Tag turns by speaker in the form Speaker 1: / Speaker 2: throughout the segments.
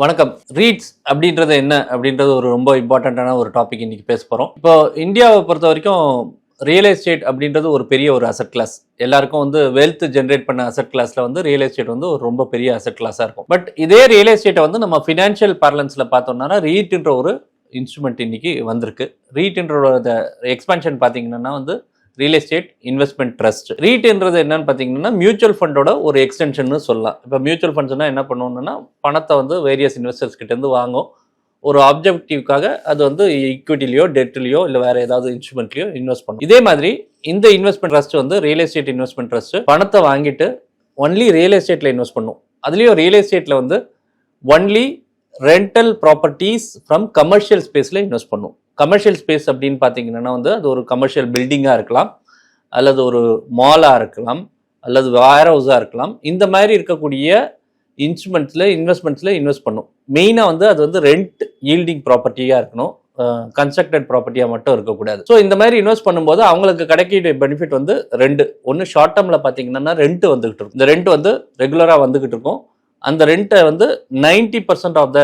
Speaker 1: வணக்கம். ரீட்ஸ் அப்படின்றது என்ன? அப்படின்றது ஒரு ரொம்ப இம்பார்ட்டண்ட்டான ஒரு டாபிக் இன்னைக்கு பேச போகிறோம் இப்போ இந்தியாவை பொறுத்த வரைக்கும் ரியல் எஸ்டேட் அப்படின்றது ஒரு பெரிய ஒரு அசட் கிளாஸ் எல்லாருக்கும் வந்து வெல்த் ஜென்ரேட் பண்ண அசட் கிளாஸில் வந்து ரியல் எஸ்டேட் வந்து ஒரு ரொம்ப பெரிய அசட் கிளாஸாக இருக்கும். பட் இதே ரியல் எஸ்டேட்டை வந்து நம்ம ஃபினான்ஷியல் பார்லன்ஸில் பார்த்தோம்னா ரீட்ன்ற ஒரு இன்ஸ்ட்ருமெண்ட் இன்னைக்கு வந்திருக்கு. ரீட்ன்ற எக்ஸ்பென்ஷன் பார்த்தீங்கன்னா வந்து ரியல் எஸ்டேட் இன்வெஸ்ட்மெண்ட் ட்ரஸ்ட் ரீட்ன்றது என்னன்னு பார்த்தீங்கன்னா மியூச்சுவல் ஃபண்டோட ஒரு எக்ஸ்டென்ஷன் சொல்லலாம். இப்போ மியூச்சுவல் ஃபண்ட்ஸ்னால் என்ன பண்ணுவோம்னா பணத்தை வந்து வேரியஸ் இன்வெஸ்டர்ஸ் கிட்டேருந்து வாங்கும். ஒரு ஆப்ஜெக்டிவ்க்காக அது வந்து ஈக்விட்டிலையோ டெட்லையோ இல்லை வேறு ஏதாவது இன்ஸ்ட்ருமெண்ட்லையோ இன்வெஸ்ட் பண்ணும். இதே மாதிரி இந்த இன்வெஸ்ட்மெண்ட் ட்ரஸ்ட் வந்து ரியல் எஸ்டேட் இன்வெஸ்ட்மெண்ட் ட்ரஸ்ட் பணத்தை வாங்கிட்டு ஒன்லி ரியல் எஸ்டேட்டில் இன்வெஸ்ட் பண்ணும். அதுலேயும் ரியல் எஸ்டேட்டில் வந்து only rental properties from commercial ஸ்பேஸில் இன்வெஸ்ட் பண்ணும். கமர்ஷியல் ஸ்பேஸ் அப்படின்னு பார்த்தீங்கன்னா வந்து அது ஒரு கமர்ஷியல் பில்டிங்காக இருக்கலாம் அல்லது ஒரு மாலாக இருக்கலாம் அல்லது வேர் ஹவுஸாக இருக்கலாம். இந்த மாதிரி இருக்கக்கூடிய இன்ஸ்ட்ருமெண்ட்ஸில் இன்வெஸ்ட்மெண்ட்ஸில் இன்வெஸ்ட் பண்ணும். மெயினாக வந்து அது வந்து ரெண்ட் ஈல்டிங் ப்ராப்பர்ட்டியாக இருக்கணும். கன்ஸ்ட்ரக்டட் ப்ராப்பர்ட்டியாக மட்டும் இருக்கக்கூடாது. ஸோ இந்த மாதிரி இன்வெஸ்ட் பண்ணும்போது அவங்களுக்கு கிடைக்கிற பெனிஃபிட் வந்து ரெண்டு ஒன்று ஷார்ட் டேர்மில் பார்த்தீங்கன்னா ரெண்ட் வந்துகிட்டு இருக்கும். இந்த ரெண்ட் வந்து ரெகுலராக வந்துகிட்டு இருக்கும். அந்த ரெண்ட்டை வந்து நைன்டி பர்சன்ட் ஆஃப் த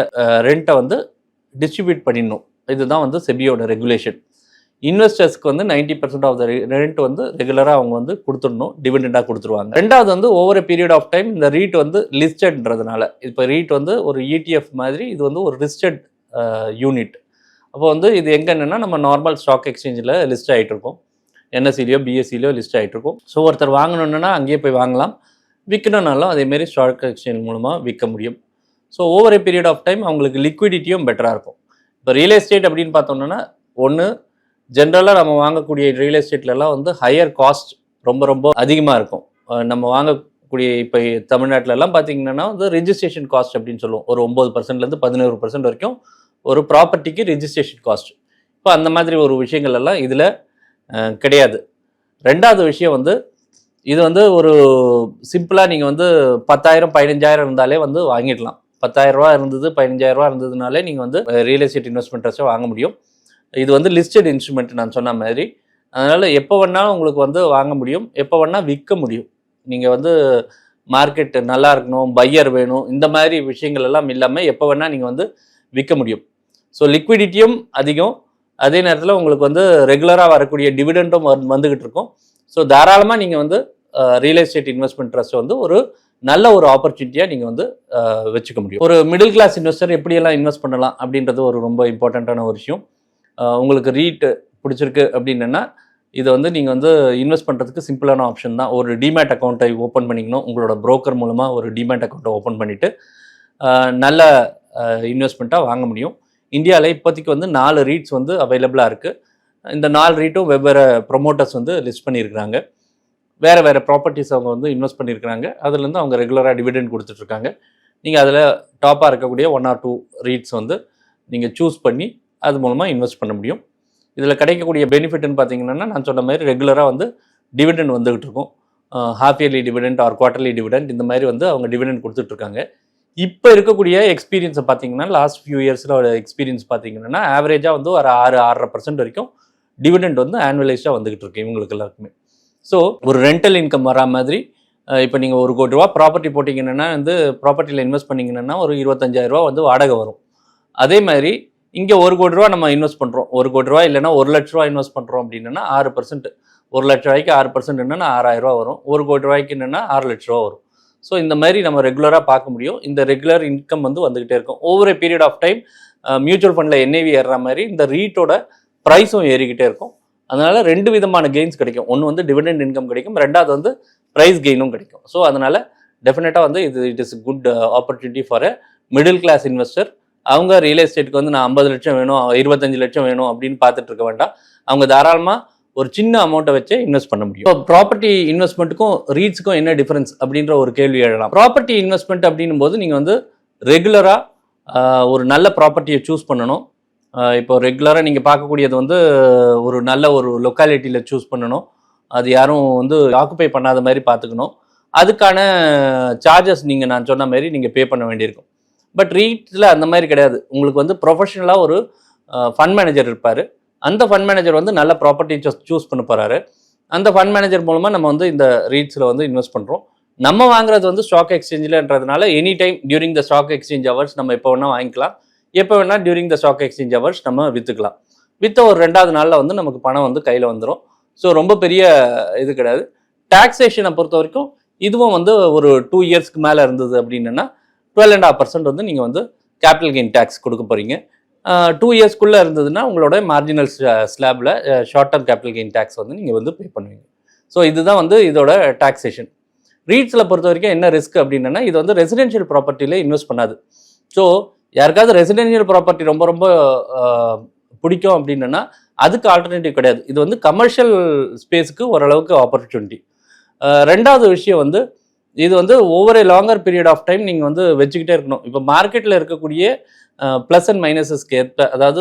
Speaker 1: ரெண்ட்டை வந்து டிஸ்ட்ரிபியூட் பண்ணிடணும். இதுதான் வந்து செபியோட ரெகுலேஷன் இன்வெஸ்டர்ஸ்க்கு வந்து ninety percent of the rent வந்து ரெகுலராக அவங்க வந்து கொடுத்துடணும் டிவிடெண்டாக கொடுத்துருவாங்க. ரெண்டாவது வந்து ஓவர் பீரியட் ஆஃப் டைம் இந்த ரீட் வந்து லிஸ்டட்ன்றதுனால இப்போ ரீட் வந்து ஒரு இடிஎஃப் மாதிரி இது வந்து ஒரு லிஸ்டட் யூனிட் அப்போ வந்து இது எங்கே என்னென்னா நம்ம நார்மல் ஸ்டாக் எக்ஸ்சேஞ்சில் லிஸ்ட் ஆகிட்டு இருக்கும் என்எஸ்சிலையோ பிஎஸ்சிலையோ லிஸ்ட் ஆகிட்டு இருக்கும் ஸோ ஒருத்தர் வாங்கணுன்னா அங்கேயே போய் வாங்கலாம். விற்கணுன்னாலும் அதேமாரி ஸ்டாக் எக்ஸ்சேஞ்ச் மூலமாக விற்க முடியும். So over a period of time அவங்களுக்கு லிக்விடிட்டியும் பெட்டராக இருக்கும். இப்போ ரியல் எஸ்டேட் அப்படின்னு பார்த்தோம்னா ஒன்று ஜென்ரலாக நம்ம வாங்கக்கூடிய ரியல் எஸ்டேட்லலாம் வந்து ஹையர் காஸ்ட் ரொம்ப ரொம்ப அதிகமாக இருக்கும். நம்ம வாங்கக்கூடிய இப்போ தமிழ்நாட்டிலலாம் பார்த்தீங்கன்னா வந்து ரிஜிஸ்ட்ரேஷன் காஸ்ட் அப்படின்னு சொல்லுவோம். ஒரு ஒம்பது பர்சன்ட்லேருந்து பதினோரு பர்சன்ட் வரைக்கும் ஒரு ப்ராப்பர்ட்டிக்கு ரிஜிஸ்ட்ரேஷன் காஸ்ட் இப்போ அந்த மாதிரி ஒரு விஷயங்கள் எல்லாம் இதில் கிடையாது. ரெண்டாவது விஷயம் வந்து இது வந்து ஒரு சிம்பிளாக நீங்கள் வந்து பத்தாயிரம் பதினஞ்சாயிரம் இருந்தாலே வந்து வாங்கிடலாம். பத்தாயிரம் ரூபா இருந்தது பதினஞ்சாயிரரூபா இருந்ததுனாலே நீங்கள் வந்து ரியல் எஸ்டேட் இன்வெஸ்ட்மெண்ட் ட்ரஸ்ட்டை வாங்க முடியும். இது வந்து லிஸ்டட் இன்ஸ்ட்ருமெண்ட் நான் சொன்ன மாதிரி. அதனால் எப்போ வேணாலும் உங்களுக்கு வந்து வாங்க முடியும். எப்போ வேணால் விற்க முடியும். நீங்கள் வந்து மார்க்கெட் நல்லா இருக்கணும் பையர் வேணும் இந்த மாதிரி விஷயங்கள் எல்லாம் இல்லாமல் எப்போ வேணால் நீங்கள் வந்து விற்க முடியும். ஸோ லிக்விடிட்டியும் அதிகம். அதே நேரத்தில் உங்களுக்கு வந்து ரெகுலராக வரக்கூடிய டிவிடெண்டும் வந்துகிட்டு இருக்கும். ஸோ தாராளமாக நீங்கள் வந்து ரியல் எஸ்டேட் இன்வெஸ்ட்மெண்ட் ட்ரஸ்ட் வந்து ஒரு நல்ல ஒரு ஆப்பர்ச்சுனிட்டியாக நீங்கள் வந்து வச்சுக்க முடியும். ஒரு மிடில் கிளாஸ் இன்வெஸ்டர் எப்படியெல்லாம் இன்வெஸ்ட் பண்ணலாம் அப்படின்றது ஒரு ரொம்ப இம்பார்ட்டண்ட்டான ஒரு விஷயம். உங்களுக்கு ரீட்டு பிடிச்சிருக்கு அப்படின்னா இதை வந்து நீங்கள் வந்து இன்வெஸ்ட் பண்ணுறதுக்கு சிம்பிளான ஆப்ஷன் தான். ஒரு டிமேட் அக்கௌண்ட்டை ஓப்பன் பண்ணிக்கணும் உங்களோட ப்ரோக்கர் மூலமாக ஒரு டிமேட் அக்கௌண்ட்டை ஓப்பன் பண்ணிவிட்டு நல்ல இன்வெஸ்ட்மெண்ட்டாக வாங்க முடியும். இந்தியாவில் இப்போதைக்கு வந்து நாலு ரீட்ஸ் வந்து அவைலபிளாக இருக்குது இந்த நாலு ரீட்டும் வெவ்வேறு ப்ரொமோட்டர்ஸ் வந்து லிஸ்ட் பண்ணியிருக்கிறாங்க. வேறு வேறு ப்ராப்பர்ட்டிஸ் அவங்க வந்து இன்வெஸ்ட் பண்ணியிருக்கிறாங்க. அதுலேருந்து அவங்க ரெகுலராக டிவிடெண்ட் கொடுத்துட்ருக்காங்க. நீங்கள் அதில் டாப்பாக இருக்கக்கூடிய ஒன் ஆர் டூ ரீட்ஸ் வந்து நீங்கள் சூஸ் பண்ணி அது மூலமாக இன்வெஸ்ட் பண்ண முடியும். இதில் கிடைக்கக்கூடிய பெனிஃபிட்னு பார்த்தீங்கன்னா நான் சொன்ன மாதிரி ரெகுலராக வந்து டிவிடெண்ட் வந்துகிட்டு இருக்கும் half yearly dividend or quarterly dividend இந்த மாதிரி வந்து அவங்க டிவிடெண்ட் கொடுத்துட்ருக்காங்க. இப்போ இருக்கக்கூடிய எக்ஸ்பீரியன்ஸை பார்த்தீங்கன்னா லாஸ்ட் ஃபியூ இயர்ஸில் எக்ஸ்பீரியன்ஸ் பார்த்தீங்கன்னா ஆவரேஜாக வந்து ஒரு ஆறு ஆறரை பர்சன்ட் வரைக்கும் டிவிடெண்ட் வந்து ஆனுவலைஸாக வந்துகிட்டு இருக்கு இவங்களுக்கு எல்லாருக்குமே. ஸோ ஒரு ரெண்டல் இன்கம் வரா மாதிரி இப்போ நீங்கள் ஒரு கோடி ரூபா ப்ராப்பர்ட்டி போட்டிங்கன்னா வந்து ப்ராப்பர்ட்டியில் இன்வெஸ்ட் பண்ணீங்கன்னா ஒரு இருபத்தஞ்சாயிரம் ரூபா வந்து வாடகை வரும். அதே மாதிரி இங்கே ஒரு கோடி ரூபா நம்ம இன்வெஸ்ட் பண்ணுறோம் ஒரு கோடி ரூபா இல்லைன்னா ஒரு லட்ச ரூபா இன்வெஸ்ட் பண்ணுறோம் அப்படின்னா ஆறு பர்சன்ட் ஒரு லட்ச ரூபாய்க்கு ஆறு பர்சன்ட் என்னன்னா ஆறாயிரம் ரூபா வரும். ஒரு கோடி ரூபாய்க்கு என்னன்னா ஆறு லட்ச ரூபா வரும். ஸோ இந்த மாதிரி நம்ம ரெகுலராக பார்க்க முடியும். இந்த ரெகுலர் இன்கம் வந்து வந்துகிட்டே இருக்கும். ஒவ்வொரு பீரியட் ஆஃப் டைம் மியூச்சுவல் ஃபண்டில் என்ஏவி ஏறுற மாதிரி இந்த ரீட்டோட ப்ரைஸும் ஏறிக்கிட்டே இருக்கும். அதனால ரெண்டு விதமான கெயின்ஸ் கிடைக்கும். ஒன்று வந்து டிவிடெண்ட் இன்கம் கிடைக்கும். ரெண்டாவது வந்து ப்ரைஸ் கெயினும் கிடைக்கும். ஸோ அதனால டெஃபினட்டாக வந்து இது it is good opportunity for a middle class investor அவங்க ரியல் எஸ்டேட்டுக்கு வந்து நான் ஐம்பது லட்சம் வேணும் இருபத்தஞ்சு லட்சம் வேணும் அப்படின்னு பார்த்துட்டு இருக்க வேண்டாம். அவங்க தாராளமாக ஒரு சின்ன அமௌண்ட்டை வச்சு இன்வெஸ்ட் பண்ண முடியும். இப்போ ப்ராப்பர்ட்டி இன்வெஸ்ட்மெண்ட்டுக்கும் ரீட்ஸுக்கும் என்ன டிஃபரன்ஸ் அப்படின்ற ஒரு கேள்வி எழலாம் ப்ராப்பர்ட்டி இன்வெஸ்ட்மெண்ட் அப்படின்னும் போது நீங்கள் வந்து ரெகுலராக uh, ஒரு நல்ல ப்ராப்பர்ட்டியை சூஸ் பண்ணணும். இப்போ ரெகுலராக நீங்கள் பார்க்கக்கூடியது வந்து ஒரு நல்ல ஒரு லொக்காலிட்டியில் சூஸ் பண்ணணும். அது யாரும் வந்து ஆக்குப்பை பண்ணாத மாதிரி பார்த்துக்கணும். அதுக்கான சார்ஜஸ் நீங்கள் நான் சொன்ன மாதிரி நீங்கள் பே பண்ண வேண்டியிருக்கும். பட் ரீட்டில் அந்த மாதிரி கிடையாது. உங்களுக்கு வந்து ப்ரொஃபஷனலாக ஒரு ஃபண்ட் மேனேஜர் இருப்பார். அந்த ஃபண்ட் மேனேஜர் வந்து நல்ல ப்ராப்பர்ட்டி சூஸ் பண்ண போகிறாரு அந்த ஃபண்ட் மேனேஜர் மூலமாக நம்ம வந்து இந்த ரீட்ஸில் வந்து இன்வெஸ்ட் பண்ணுறோம் நம்ம வாங்குறது வந்து stock எக்ஸ்சேஞ்சில்ன்றதுனால any time during the stock exchange hours நம்ம எப்போ வேணால் வாங்கிக்கலாம். எப்போ வேணால் during the stock exchange hours நம்ம விற்றுக்கலாம் விற்ற ஒரு ரெண்டாவது நாளில் வந்து நமக்கு பணம் வந்து கையில் வந்துடும் ஸோ ரொம்ப பெரிய இது கிடையாது. டாக்ஸேஷனை பொறுத்த வரைக்கும் இதுவும் வந்து ஒரு டூ இயர்ஸ்க்கு மேலே இருந்தது அப்படின்னா டுவெல் அண்ட் ஆஃப் பர்சன்ட் வந்து நீங்கள் வந்து கேபிட்டல் கெயின் டேக்ஸ் கொடுக்க போகிறீங்க டூ இயர்ஸ்க்குள்ளே இருந்ததுன்னா உங்களோட marginal ஸ்லாபில் short term capital gain tax வந்து நீங்கள் வந்து பே பண்ணுவீங்க. ஸோ இதுதான் வந்து இதோட டாக்ஸேஷன் ரீட்ஸில் பொறுத்த வரைக்கும் என்ன ரிஸ்க் அப்படின்னா இது வந்து ரெசிடென்ஷியல் ப்ராப்பர்ட்டியில் இன்வெஸ்ட் பண்ணாது. ஸோ யாருக்காவது ரெசிடென்ஷியல் ப்ராப்பர்ட்டி ரொம்ப ரொம்ப பிடிக்கும் அப்படின்னா அதுக்கு ஆல்டர்னேட்டிவ் கிடையாது. இது வந்து கமர்ஷியல் ஸ்பேஸ்க்கு ஓரளவுக்கு ஆப்பர்ச்சுனிட்டி ரெண்டாவது விஷயம் வந்து இது வந்து ஒவ்வொரு லாங்கர் பீரியட் ஆஃப் டைம் நீங்கள் வந்து வச்சுக்கிட்டே இருக்கணும். இப்போ மார்க்கெட்டில் இருக்கக்கூடிய ப்ளஸ் அண்ட் மைனஸஸ்க்கு ஏற்ப அதாவது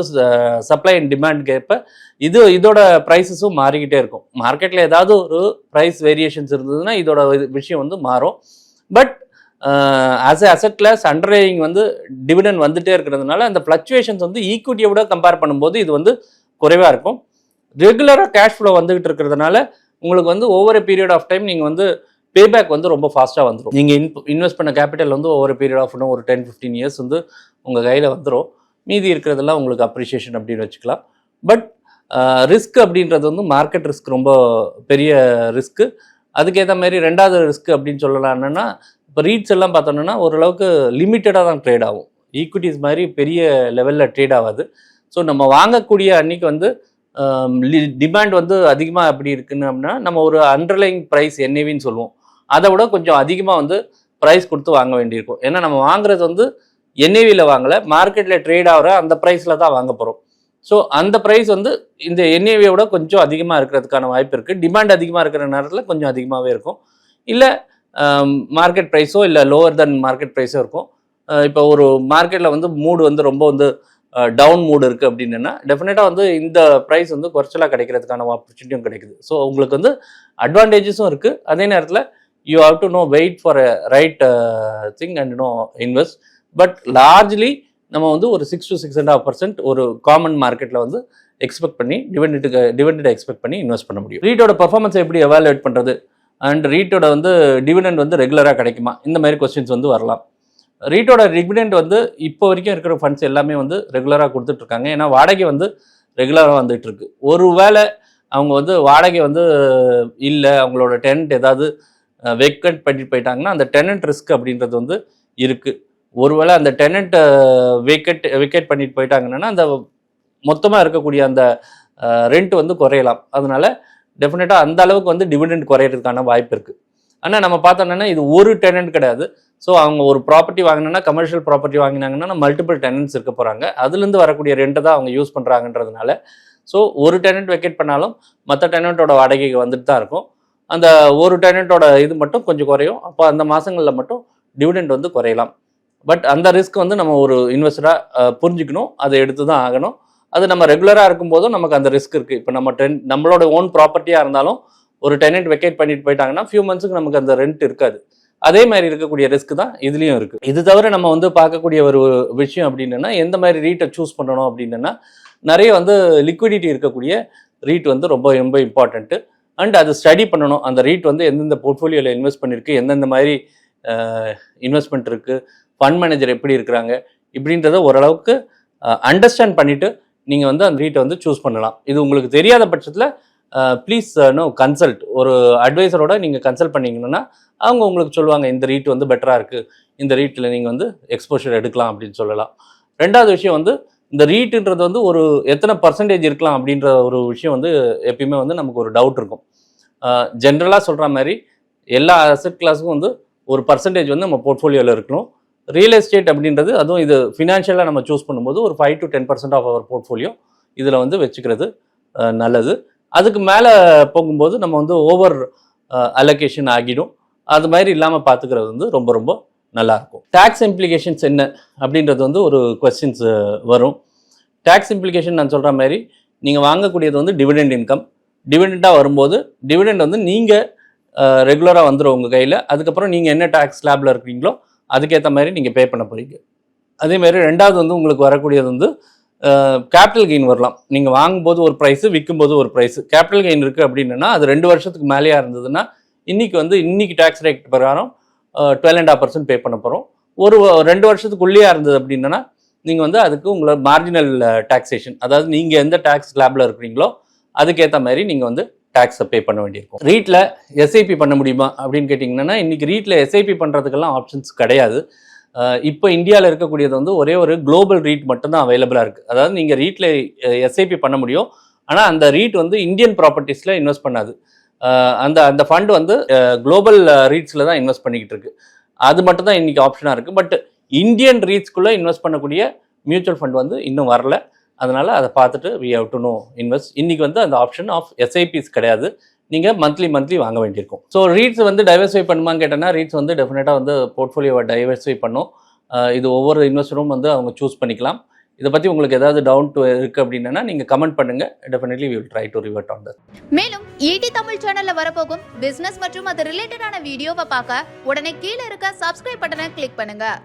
Speaker 1: சப்ளை அண்ட் டிமாண்ட்க்கு ஏற்ப இது இதோட ப்ரைஸஸும் மாறிக்கிட்டே இருக்கும். மார்க்கெட்டில் ஏதாவது ஒரு ப்ரைஸ் வேரியேஷன்ஸ் இருந்ததுன்னா இதோட விஷயம் வந்து மாறும். But as a asset class underlying வந்து டிவிடன் வந்துட்டே இருக்கிறதுனால அந்த ஃப்ளக்சுவேஷன்ஸ் வந்து ஈக்விட்டியை விட கம்பேர் பண்ணும்போது இது வந்து குறைவாக இருக்கும். ரெகுலராக கேஷ் ஃப்ளோ வந்துகிட்டு இருக்கிறதுனால உங்களுக்கு வந்து ஒவ்வொரு பீரியட் ஆஃப் டைம் நீங்கள் வந்து பேபேக் வந்து ரொம்ப ஃபாஸ்ட்டாக வந்துடும் நீங்கள் இன் இன்வெஸ்ட் பண்ண கேபிட்டல் வந்து ஒவ்வொரு பீரியட் ஆஃப் ஒரு டென் ஃபிஃப்டீன் இயர்ஸ் வந்து உங்கள் கையில் வந்துடும் மீதி இருக்கிறதெல்லாம் உங்களுக்கு அப்ரிஷியேஷன் அப்படின்னு வச்சுக்கலாம். பட் ரிஸ்க் அப்படின்றது வந்து மார்க்கெட் ரிஸ்க் ரொம்ப பெரிய ரிஸ்க்கு அதுக்கேற்ற மாதிரி ரெண்டாவது ரிஸ்க் அப்படின்னு சொல்லலாம் என்னென்னா இப்போ ரீட்ஸ் எல்லாம் பார்த்தோன்னா ஓரளவுக்கு லிமிட்டடாக தான் ட்ரேட் ஆகும். ஈக்விட்டிஸ் மாதிரி பெரிய லெவலில் ட்ரேட் ஆகாது. ஸோ நம்ம வாங்கக்கூடிய அன்னைக்கு வந்து டிமாண்ட் வந்து அதிகமாக எப்படி இருக்குன்னு அப்படின்னா நம்ம ஒரு அண்டர்லைங் ப்ரைஸ் என்னவின்னு சொல்லுவோம். அதை விட கொஞ்சம் அதிகமாக வந்து ப்ரைஸ் கொடுத்து வாங்க வேண்டியிருக்கும். ஏன்னா நம்ம வாங்குறது வந்து என்ஏவியில் வாங்கலை மார்க்கெட்டில் ட்ரேட் ஆகிற அந்த ப்ரைஸில் தான் வாங்க போகிறோம் ஸோ அந்த ப்ரைஸ் வந்து இந்த என்ஏவியை விட கொஞ்சம் அதிகமாக இருக்கிறதுக்கான வாய்ப்பு இருக்குது டிமாண்ட் அதிகமாக இருக்கிற நேரத்தில் கொஞ்சம் அதிகமாகவே இருக்கும். இல்லை மார்க்கெட் ப்ரைஸோ இல்லை லோவர் தென் மார்க்கெட் ப்ரைஸோ இருக்கும். இப்போ ஒரு மார்க்கெட்டில் வந்து மூடு வந்து ரொம்ப வந்து டவுன் மூடு இருக்குது அப்படின்னா டெஃபினட்டாக வந்து இந்த ப்ரைஸ் வந்து குறைச்சலாக கிடைக்கிறதுக்கான ஆப்பர்ச்சுனிட்டியும் கிடைக்குது. ஸோ உங்களுக்கு வந்து அட்வான்டேஜஸும் இருக்குது அதே நேரத்தில் you have to know wait for a right thing and know invest but largely நம்ம வந்து ஒரு six to six and half percent ஒரு காமன் மார்க்கெட்டில் வந்து எக்ஸ்பெக்ட் பண்ணி டிவெண்டுக்கு டிவெண்டை எக்ஸ்பெக்ட் பண்ணி இன்வெஸ்ட் பண்ண முடியும். ரீட்டோட பர்ஃபார்மன்ஸை எப்படி எவாலுவேட் பண்ணுறது அண்ட் ரீட்டோட வந்து டிவிடெண்ட் வந்து ரெகுலராக கிடைக்குமா? இந்த மாதிரி கொஸ்டின்ஸ் வந்து வரலாம். ரீட்டோட டிவிடெண்ட் வந்து இப்போ வரைக்கும் இருக்கிற ஃபண்ட்ஸ் எல்லாமே வந்து ரெகுலராக கொடுத்துட்ருக்காங்க. ஏன்னா வாடகை வந்து ரெகுலராக வந்துட்டு இருக்கு ஒருவேளை அவங்க வந்து வாடகை வந்து இல்லை அவங்களோட டெனண்ட் ஏதாவது வெக்கட் பண்ணிட்டு போயிட்டாங்கன்னா அந்த டெனண்ட் ரிஸ்க் அப்படின்றது வந்து இருக்குது ஒருவேளை அந்த டெனண்ட்டை வேக்கட் வெக்கேட் பண்ணிட்டு போயிட்டாங்கன்னா அந்த மொத்தமாக இருக்கக்கூடிய அந்த ரெண்ட் வந்து குறையலாம். அதனால டெஃபினட்டாக அந்த அளவுக்கு வந்து டிவிடெண்ட் குறையிறதுக்கான வாய்ப்பு இருக்குது ஆனால் நம்ம பார்த்தோம்னா இது ஒரு டெனன்ட் கிடையாது. ஸோ அவங்க ஒரு ப்ராப்பர்ட்டி வாங்கினா கமர்ஷியல் ப்ராப்பர்ட்டி வாங்கினாங்கன்னா மல்டிபிள் டெனன்ட்ஸ் இருக்க போகிறாங்க அதுலேருந்து வரக்கூடிய ரெண்ட்டை தான் அவங்க யூஸ் பண்ணுறாங்கன்றதுனால ஸோ ஒரு டெனன்ட் வெக்கேட் பண்ணாலும் மற்ற டெனண்ட்டோட வாடகை வந்துட்டு தான் இருக்கும். அந்த ஒரு டெனண்ட்டோட இது மட்டும் கொஞ்சம் குறையும். அப்போ அந்த மாதங்களில் மட்டும் டிவிடெண்ட் வந்து குறையலாம். பட் அந்த ரிஸ்க் வந்து நம்ம ஒரு இன்வெஸ்டராக புரிஞ்சுக்கணும். அதை எடுத்து தான் ஆகணும். அது நம்ம ரெகுலராக இருக்கும்போதும் நமக்கு அந்த ரிஸ்க் இருக்குது இப்போ நம்ம டென் நம்மளோட ஓன் ப்ராப்பர்ட்டியாக இருந்தாலும் ஒரு டெனண்ட் வெக்கேட் பண்ணிட்டு போயிட்டாங்கன்னா ஃபியூ மந்த்ஸுக்கு நமக்கு அந்த ரெண்ட் இருக்காது. அதே மாதிரி இருக்கக்கூடிய ரிஸ்க் தான் இதுலேயும் இருக்குது இது தவிர நம்ம வந்து பார்க்கக்கூடிய ஒரு விஷயம் அப்படின்னா எந்த மாதிரி ரீட்டை சூஸ் பண்ணணும் அப்படின்னா நிறைய வந்து லிக்விடிட்டி இருக்கக்கூடிய ரீட் வந்து ரொம்ப ரொம்ப இம்பார்ட்டண்ட்டு அண்ட் அது ஸ்டடி பண்ணணும். அந்த ரீட் வந்து எந்தெந்த போர்ட்ஃபோலியோவில் இன்வெஸ்ட் பண்ணியிருக்கு எந்தெந்த மாதிரி இன்வெஸ்ட்மெண்ட் இருக்குது ஃபண்ட் மேனேஜர் எப்படி இருக்கிறாங்க இப்படின்றத ஓரளவுக்கு அண்டர்ஸ்டாண்ட் பண்ணிவிட்டு நீங்கள் வந்து அந்த ரீட்டை வந்து சூஸ் பண்ணலாம். இது உங்களுக்கு தெரியாத பட்சத்தில் ப்ளீஸ் நோ கன்சல்ட் ஒரு அட்வைசரோட நீங்கள் கன்சல்ட் பண்ணிங்கன்னா அவங்க உங்களுக்கு சொல்லுவாங்க இந்த ரீட் வந்து பெட்டராக இருக்குது இந்த ரீட்டில் நீங்கள் வந்து எக்ஸ்போஷர் எடுக்கலாம் அப்படின்னு சொல்லலாம். ரெண்டாவது விஷயம் வந்து இந்த ரீட்டுன்றது வந்து ஒரு எத்தனை பர்சன்டேஜ் இருக்கலாம் அப்படின்ற ஒரு விஷயம் வந்து எப்பயுமே வந்து நமக்கு ஒரு டவுட் இருக்கும். ஜென்ரலாக சொல்கிற மாதிரி எல்லா அசெட் கிளாஸுக்கும் வந்து ஒரு பர்சன்டேஜ் வந்து நம்ம போர்ட்ஃபோலியோவில் இருக்கணும். ரியல் எஸ்டேட் அப்படின்றது அதுவும் இது ஃபினான்ஷியலாக நம்ம சூஸ் பண்ணும்போது ஒரு five to ten percent of our portfolio இதில் வந்து வச்சுக்கிறது நல்லது. அதுக்கு மேலே போகும்போது நம்ம வந்து ஓவர் அலோகேஷன் ஆகிடும். அது மாதிரி இல்லாமல் பார்த்துக்கிறது வந்து ரொம்ப ரொம்ப நல்லாயிருக்கும் டேக்ஸ் இம்ப்ளிகேஷன்ஸ் என்ன அப்படின்றது வந்து ஒரு கொஸ்டின்ஸ் வரும். டேக்ஸ் இம்ப்ளிகேஷன் நான் சொல்கிற மாதிரி நீங்கள் வாங்கக்கூடியது வந்து டிவிடெண்ட் இன்கம் டிவிடெண்ட்டாக வரும்போது டிவிடெண்ட் வந்து நீங்கள் ரெகுலராக வந்துடும் உங்கள் கையில். அதுக்கப்புறம் நீங்கள் என்ன டேக்ஸ் ஸ்லாபில் இருக்கிறீங்களோ அதுக்கேற்ற மாதிரி நீங்கள் பே பண்ண போகிறீங்க அதே மாதிரி ரெண்டாவது வந்து உங்களுக்கு வரக்கூடியது வந்து கேபிட்டல் கெயின் வரலாம். நீங்கள் வாங்கும்போது ஒரு ப்ரைஸு விற்கும்போது ஒரு ப்ரைஸு கேபிட்டல் கெயின் இருக்குது அப்படின்னா அது ரெண்டு வருஷத்துக்கு மேலேயா இருந்ததுன்னா இன்றைக்கி வந்து இன்றைக்கி டேக்ஸ் ரேட் பிரகாரம் twelve and half percent pay பண்ண போகிறோம் ஒரு ரெண்டு வருஷத்துக்குள்ளேயே இருந்தது அப்படின்னா நீங்கள் வந்து அதுக்கு உங்களை மார்ஜினல் டாக்ஸேஷன் அதாவது நீங்கள் எந்த டேக்ஸ் ஸ்லாப்ல இருக்கிறீங்களோ அதுக்கேற்ற மாதிரி நீங்கள் வந்து டேக்ஸை பே பண்ண வேண்டியிருக்கும். ரீட்டில் எஸ்ஐபி பண்ண முடியுமா அப்படின்னு கேட்டிங்கன்னா இன்றைக்கி ரீட்டில் எஸ்ஐபி பண்ணுறதுக்கெல்லாம் ஆப்ஷன்ஸ் கிடையாது. இப்போ இந்தியாவில் இருக்கக்கூடியது வந்து ஒரே ஒரு குளோபல் ரீட் மட்டும்தான் அவைலபிளாக இருக்குது அதாவது நீங்கள் ரீட்டில் எஸ்ஐபி பண்ண முடியும். ஆனால் அந்த ரீட் வந்து இந்தியன் ப்ராப்பர்ட்டிஸில் இன்வெஸ்ட் பண்ணாது. அந்த அந்த ஃபண்ட் வந்து குளோபல் ரீட்ஸில் தான் இன்வெஸ்ட் பண்ணிக்கிட்டு இருக்கு. அது மட்டும் தான் இன்னைக்கு ஆப்ஷனாக இருக்குது பட் இந்தியன் ரீட்ஸ்குள்ளே இன்வெஸ்ட் பண்ணக்கூடிய மியூச்சுவல் ஃபண்ட் வந்து இன்னும் வரல. அதனால் அதை பார்த்துட்டு we have to know invest இன்றைக்கி வந்து அந்த ஆப்ஷன் ஆஃப் எஸ்ஐபிஸ் கிடையாது. நீங்கள் மந்த்லி மந்த்லி வாங்க வேண்டியிருக்கும். ஸோ ரீட்ஸ் வந்து டைவர்சிஃபை பண்ணுமான்னு கேட்டேன்னா ரீட்ஸ் வந்து டெஃபினட்டாக வந்து போர்ட்ஃபோலியோவை டைவர்சிஃபை பண்ணும். இது ஒவ்வொரு இன்வெஸ்டரும் வந்து அவங்க சூஸ் பண்ணிக்கலாம். இதை பற்றி உங்களுக்கு ஏதாவது டவுன் டு இருக்குது அப்படின்னா நீங்கள் கமெண்ட் பண்ணுங்கள் definitely will try to revert on that
Speaker 2: மேலும் ஈடி தமிழ் சேனலில் வரப்போகும் பிஸ்னஸ் மற்றும் அது ரிலேட்டடான வீடியோவை பார்க்க உடனே கீழே இருக்க சப்ஸ்கிரைப் பட்டனை கிளிக் பண்ணுங்கள்